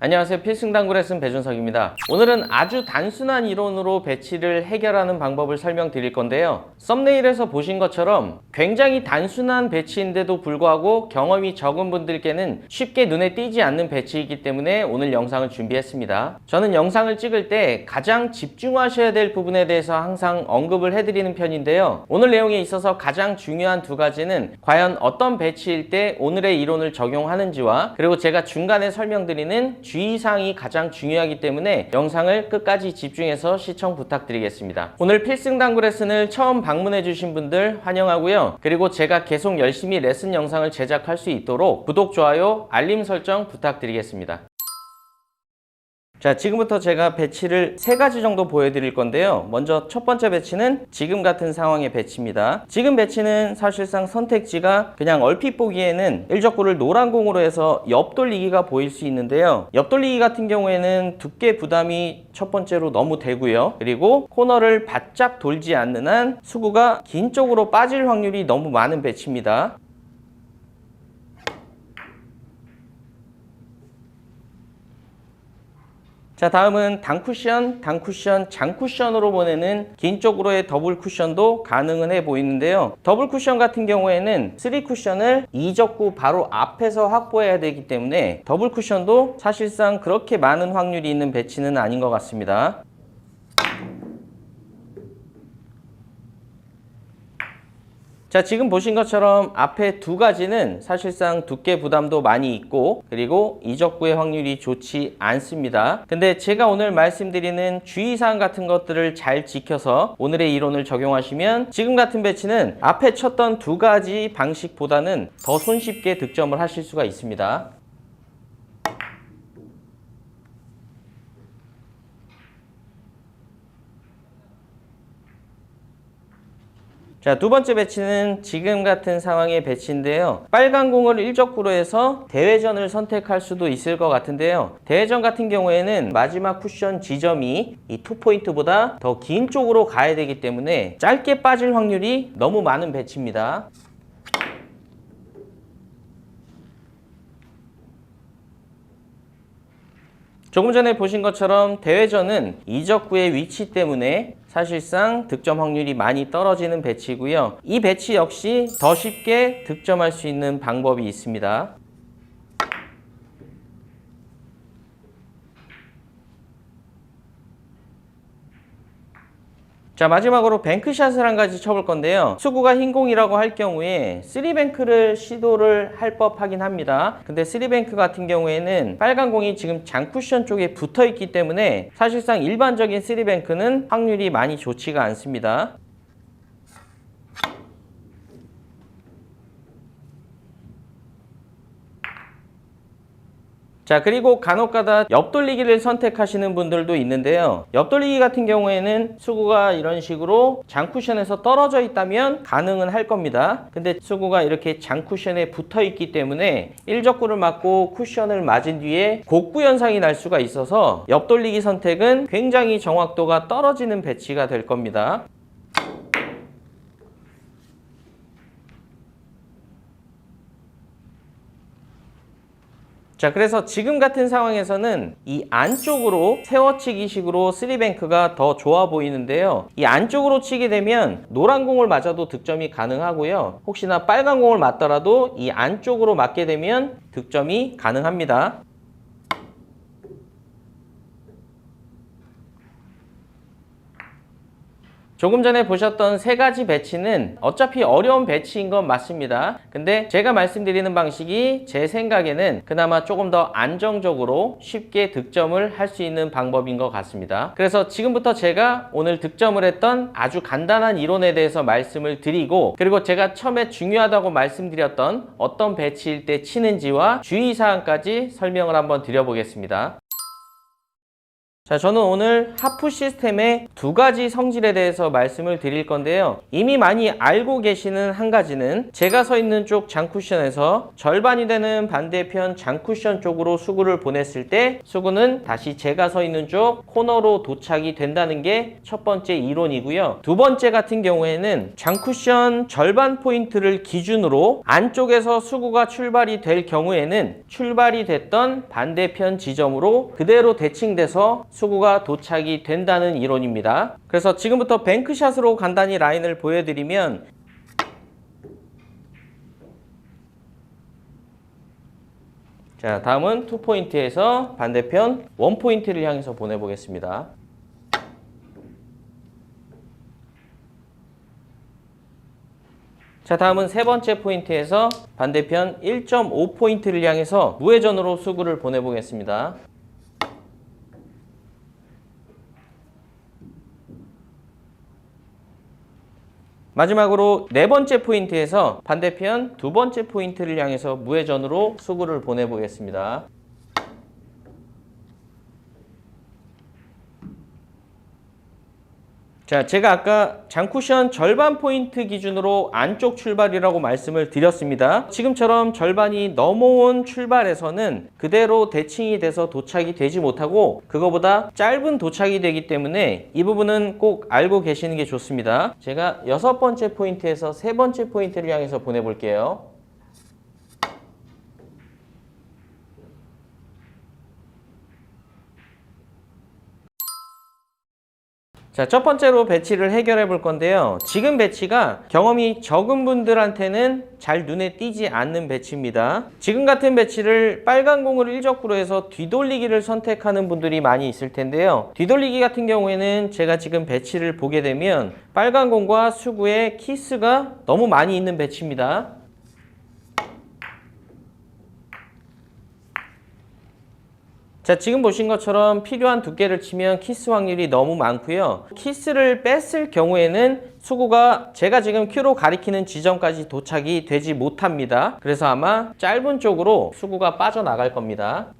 안녕하세요. 필승당구 레슨 배준석입니다. 오늘은 아주 단순한 이론으로 배치를 해결하는 방법을 설명드릴 건데요. 썸네일에서 보신 것처럼 굉장히 단순한 배치인데도 불구하고 경험이 적은 분들께는 쉽게 눈에 띄지 않는 배치이기 때문에 오늘 영상을 준비했습니다. 저는 영상을 찍을 때 가장 집중하셔야 될 부분에 대해서 항상 언급을 해드리는 편인데요. 오늘 내용에 있어서 가장 중요한 두 가지는 과연 어떤 배치일 때 오늘의 이론을 적용하는지와 그리고 제가 중간에 설명드리는 주의사항이 가장 중요하기 때문에 영상을 끝까지 집중해서 시청 부탁드리겠습니다. 오늘 필승 당구 레슨을 처음 방문해 주신 분들 환영하고요. 그리고 제가 계속 열심히 레슨 영상을 제작할 수 있도록 구독, 좋아요, 알림 설정 부탁드리겠습니다. 자, 지금부터 제가 배치를 세 가지 정도 보여드릴 건데요. 먼저 첫 번째 배치는 지금 같은 상황의 배치입니다. 지금 배치는 사실상 선택지가 그냥 얼핏 보기에는 일적구를 노란 공으로 해서 옆돌리기가 보일 수 있는데요. 옆돌리기 같은 경우에는 두께 부담이 첫 번째로 너무 되고요. 그리고 코너를 바짝 돌지 않는 한 수구가 긴 쪽으로 빠질 확률이 너무 많은 배치입니다. 자 다음은 단쿠션, 단쿠션, 장쿠션으로 보내는 긴 쪽으로의 더블 쿠션도 가능은 해 보이는데요. 더블 쿠션 같은 경우에는 3쿠션을 이적구 바로 앞에서 확보해야 되기 때문에 더블 쿠션도 사실상 그렇게 많은 확률이 있는 배치는 아닌 것 같습니다. 자, 지금 보신 것처럼 앞에 두 가지는 사실상 두께 부담도 많이 있고 그리고 이적구의 확률이 좋지 않습니다. 근데 제가 오늘 말씀드리는 주의사항 같은 것들을 잘 지켜서 오늘의 이론을 적용하시면 지금 같은 배치는 앞에 쳤던 두 가지 방식보다는 더 손쉽게 득점을 하실 수가 있습니다. 자, 두 번째 배치는 지금 같은 상황의 배치인데요. 빨간 공을 일적구로 해서 대회전을 선택할 수도 있을 것 같은데요. 대회전 같은 경우에는 마지막 쿠션 지점이 이 투포인트보다 더 긴 쪽으로 가야 되기 때문에 짧게 빠질 확률이 너무 많은 배치입니다. 조금 전에 보신 것처럼 대회전은 이적구의 위치 때문에 사실상 득점 확률이 많이 떨어지는 배치고요. 이 배치 역시 더 쉽게 득점할 수 있는 방법이 있습니다. 자 마지막으로 뱅크샷을 한 가지 쳐볼 건데요. 수구가 흰 공이라고 할 경우에 3뱅크를 시도를 할 법하긴 합니다. 근데 3뱅크 같은 경우에는 빨간 공이 지금 장쿠션 쪽에 붙어 있기 때문에 사실상 일반적인 3뱅크는 확률이 많이 좋지가 않습니다 자 그리고 간혹가다 옆돌리기를 선택하시는 분들도 있는데요. 옆돌리기 같은 경우에는 수구가 이런 식으로 장쿠션에서 떨어져 있다면 가능은 할 겁니다. 근데 수구가 이렇게 장쿠션에 붙어 있기 때문에 일적구를 맞고 쿠션을 맞은 뒤에 곡구 현상이 날 수가 있어서 옆돌리기 선택은 굉장히 정확도가 떨어지는 배치가 될 겁니다 자, 그래서 지금 같은 상황에서는 이 안쪽으로 세워치기 식으로 3뱅크가 더 좋아 보이는데요. 이 안쪽으로 치게 되면 노란 공을 맞아도 득점이 가능하고요. 혹시나 빨간 공을 맞더라도 이 안쪽으로 맞게 되면 득점이 가능합니다. 조금 전에 보셨던 세 가지 배치는 어차피 어려운 배치인 건 맞습니다. 근데 제가 말씀드리는 방식이 제 생각에는 그나마 조금 더 안정적으로 쉽게 득점을 할 수 있는 방법인 것 같습니다. 그래서 지금부터 제가 오늘 득점을 했던 아주 간단한 이론에 대해서 말씀을 드리고 그리고 제가 처음에 중요하다고 말씀드렸던 어떤 배치일 때 치는지와 주의사항까지 설명을 한번 드려보겠습니다. 자, 저는 오늘 하프 시스템의 두 가지 성질에 대해서 말씀을 드릴 건데요. 이미 많이 알고 계시는 한 가지는 제가 서 있는 쪽 장쿠션에서 절반이 되는 반대편 장쿠션 쪽으로 수구를 보냈을 때 수구는 다시 제가 서 있는 쪽 코너로 도착이 된다는 게 첫 번째 이론이고요. 두 번째 같은 경우에는 장쿠션 절반 포인트를 기준으로 안쪽에서 수구가 출발이 될 경우에는 출발이 됐던 반대편 지점으로 그대로 대칭돼서 수구가 도착이 된다는 이론입니다. 그래서 지금부터 뱅크샷으로 간단히 라인을 보여드리면 자 다음은 투 포인트에서 반대편 원 포인트를 향해서 보내보겠습니다. 자 다음은 세 번째 포인트에서 반대편 1.5 포인트를 향해서 무회전으로 수구를 보내보겠습니다. 마지막으로 네 번째 포인트에서 반대편 두 번째 포인트를 향해서 무회전으로 수구를 보내보겠습니다. 자, 제가 아까 장쿠션 절반 포인트 기준으로 안쪽 출발이라고 말씀을 드렸습니다. 지금처럼 절반이 넘어온 출발에서는 그대로 대칭이 돼서 도착이 되지 못하고 그거보다 짧은 도착이 되기 때문에 이 부분은 꼭 알고 계시는 게 좋습니다. 제가 여섯 번째 포인트에서 세 번째 포인트를 향해서 보내볼게요. 자, 첫 번째로 배치를 해결해 볼 건데요. 지금 배치가 경험이 적은 분들한테는 잘 눈에 띄지 않는 배치입니다. 지금 같은 배치를 빨간 공을 일적구로 해서 뒤돌리기를 선택하는 분들이 많이 있을 텐데요. 뒤돌리기 같은 경우에는 제가 지금 배치를 보게 되면 빨간 공과 수구의 키스가 너무 많이 있는 배치입니다. 자, 지금 보신 것처럼 필요한 두께를 치면 키스 확률이 너무 많고요. 키스를 뺐을 경우에는 수구가 제가 지금 Q로 가리키는 지점까지 도착이 되지 못합니다. 그래서 아마 짧은 쪽으로 수구가 빠져나갈 겁니다.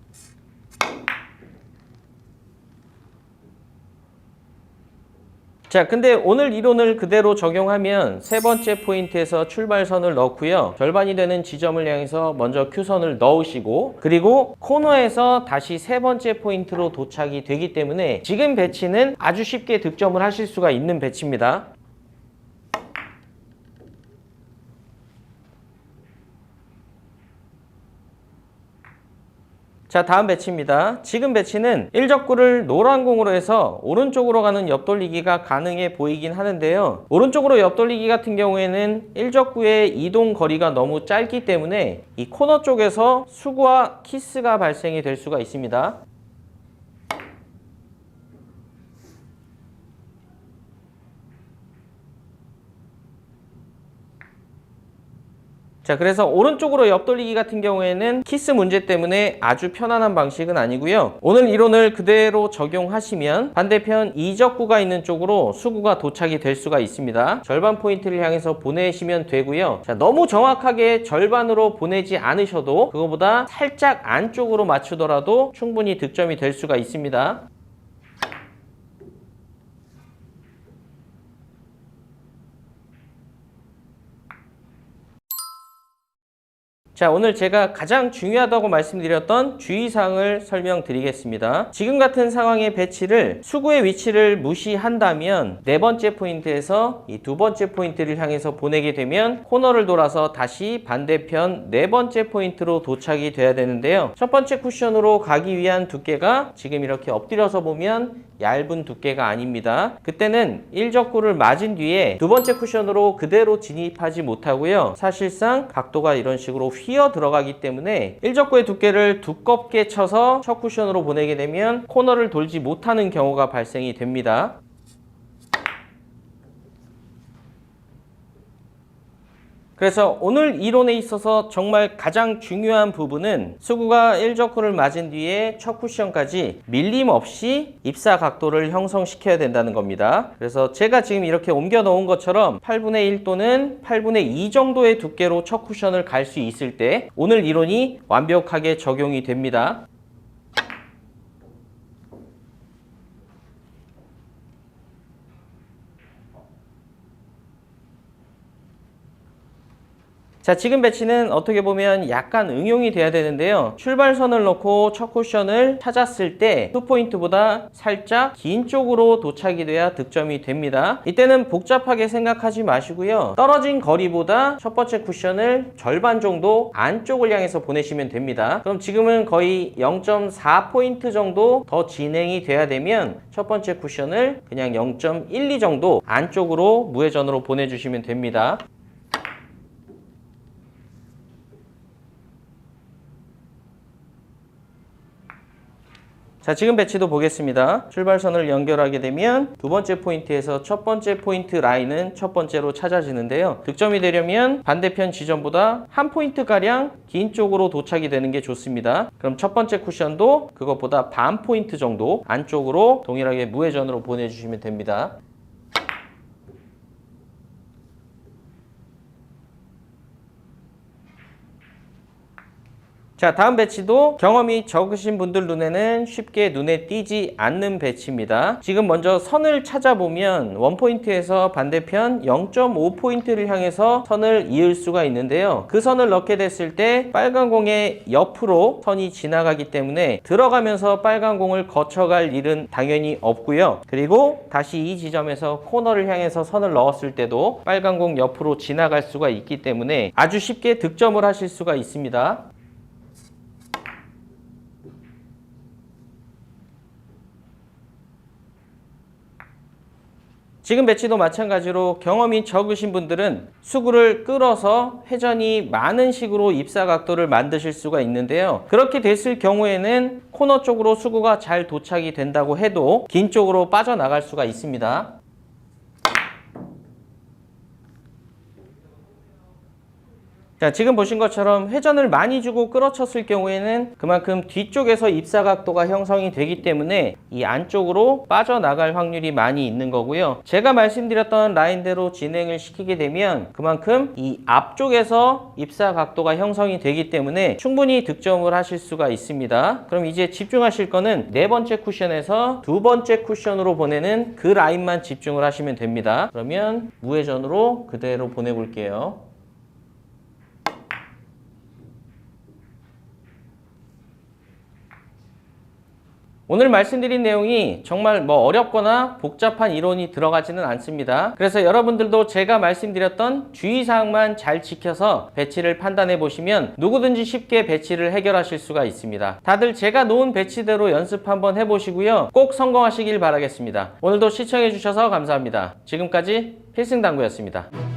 자, 근데 오늘 이론을 그대로 적용하면 세 번째 포인트에서 출발선을 넣고요. 절반이 되는 지점을 향해서 먼저 Q선을 넣으시고 그리고 코너에서 다시 세 번째 포인트로 도착이 되기 때문에 지금 배치는 아주 쉽게 득점을 하실 수가 있는 배치입니다. 자 다음 배치입니다. 지금 배치는 일적구를 노란 공으로 해서 오른쪽으로 가는 옆돌리기가 가능해 보이긴 하는데요. 오른쪽으로 옆돌리기 같은 경우에는 일적구의 이동 거리가 너무 짧기 때문에 이 코너 쪽에서 수구와 키스가 발생이 될 수가 있습니다. 자, 그래서 오른쪽으로 옆돌리기 같은 경우에는 키스 문제 때문에 아주 편안한 방식은 아니고요. 오늘 이론을 그대로 적용하시면 반대편 이적구가 있는 쪽으로 수구가 도착이 될 수가 있습니다. 절반 포인트를 향해서 보내시면 되고요. 자, 너무 정확하게 절반으로 보내지 않으셔도 그거보다 살짝 안쪽으로 맞추더라도 충분히 득점이 될 수가 있습니다. 자, 오늘 제가 가장 중요하다고 말씀드렸던 주의사항을 설명드리겠습니다. 지금 같은 상황의 배치를 수구의 위치를 무시한다면 네 번째 포인트에서 이 두 번째 포인트를 향해서 보내게 되면 코너를 돌아서 다시 반대편 네 번째 포인트로 도착이 돼야 되는데요. 첫 번째 쿠션으로 가기 위한 두께가 지금 이렇게 엎드려서 보면 얇은 두께가 아닙니다. 그때는 일적구를 맞은 뒤에 두 번째 쿠션으로 그대로 진입하지 못하고요. 사실상 각도가 이런 식으로 휘어 들어가기 때문에 일적구의 두께를 두껍게 쳐서 첫 쿠션으로 보내게 되면 코너를 돌지 못하는 경우가 발생이 됩니다. 그래서 오늘 이론에 있어서 정말 가장 중요한 부분은 수구가 1적구를 맞은 뒤에 첫 쿠션까지 밀림 없이 입사 각도를 형성시켜야 된다는 겁니다. 그래서 제가 지금 이렇게 옮겨 놓은 것처럼 8분의 1 또는 8분의 2 정도의 두께로 첫 쿠션을 갈 수 있을 때 오늘 이론이 완벽하게 적용이 됩니다. 자, 지금 배치는 어떻게 보면 약간 응용이 돼야 되는데요. 출발선을 놓고 첫 쿠션을 찾았을 때 투포인트보다 살짝 긴 쪽으로 도착이 돼야 득점이 됩니다. 이때는 복잡하게 생각하지 마시고요. 떨어진 거리보다 첫 번째 쿠션을 절반 정도 안쪽을 향해서 보내시면 됩니다. 그럼 지금은 거의 0.4포인트 정도 더 진행이 돼야 되면 첫 번째 쿠션을 그냥 0.12 정도 안쪽으로 무회전으로 보내주시면 됩니다. 자, 지금 배치도 보겠습니다. 출발선을 연결하게 되면 두 번째 포인트에서 첫 번째 포인트 라인은 첫 번째로 찾아지는데요. 득점이 되려면 반대편 지점보다 한 포인트 가량 긴 쪽으로 도착이 되는 게 좋습니다. 그럼 첫 번째 쿠션도 그것보다 반 포인트 정도 안쪽으로 동일하게 무회전으로 보내주시면 됩니다. 자, 다음 배치도 경험이 적으신 분들 눈에는 쉽게 눈에 띄지 않는 배치입니다. 지금 먼저 선을 찾아보면 원포인트에서 반대편 0.5포인트를 향해서 선을 이을 수가 있는데요. 그 선을 넣게 됐을 때 빨간 공의 옆으로 선이 지나가기 때문에 들어가면서 빨간 공을 거쳐갈 일은 당연히 없고요. 그리고 다시 이 지점에서 코너를 향해서 선을 넣었을 때도 빨간 공 옆으로 지나갈 수가 있기 때문에 아주 쉽게 득점을 하실 수가 있습니다. 지금 배치도 마찬가지로 경험이 적으신 분들은 수구를 끌어서 회전이 많은 식으로 입사 각도를 만드실 수가 있는데요. 그렇게 됐을 경우에는 코너 쪽으로 수구가 잘 도착이 된다고 해도 긴 쪽으로 빠져나갈 수가 있습니다. 자, 지금 보신 것처럼 회전을 많이 주고 끌어쳤을 경우에는 그만큼 뒤쪽에서 입사 각도가 형성이 되기 때문에 이 안쪽으로 빠져나갈 확률이 많이 있는 거고요. 제가 말씀드렸던 라인대로 진행을 시키게 되면 그만큼 이 앞쪽에서 입사 각도가 형성이 되기 때문에 충분히 득점을 하실 수가 있습니다. 그럼 이제 집중하실 거는 네 번째 쿠션에서 두 번째 쿠션으로 보내는 그 라인만 집중을 하시면 됩니다. 그러면 무회전으로 그대로 보내볼게요. 오늘 말씀드린 내용이 정말 뭐 어렵거나 복잡한 이론이 들어가지는 않습니다. 그래서 여러분들도 제가 말씀드렸던 주의사항만 잘 지켜서 배치를 판단해 보시면 누구든지 쉽게 배치를 해결하실 수가 있습니다. 다들 제가 놓은 배치대로 연습 한번 해보시고요. 꼭 성공하시길 바라겠습니다. 오늘도 시청해 주셔서 감사합니다. 지금까지 필승당구였습니다.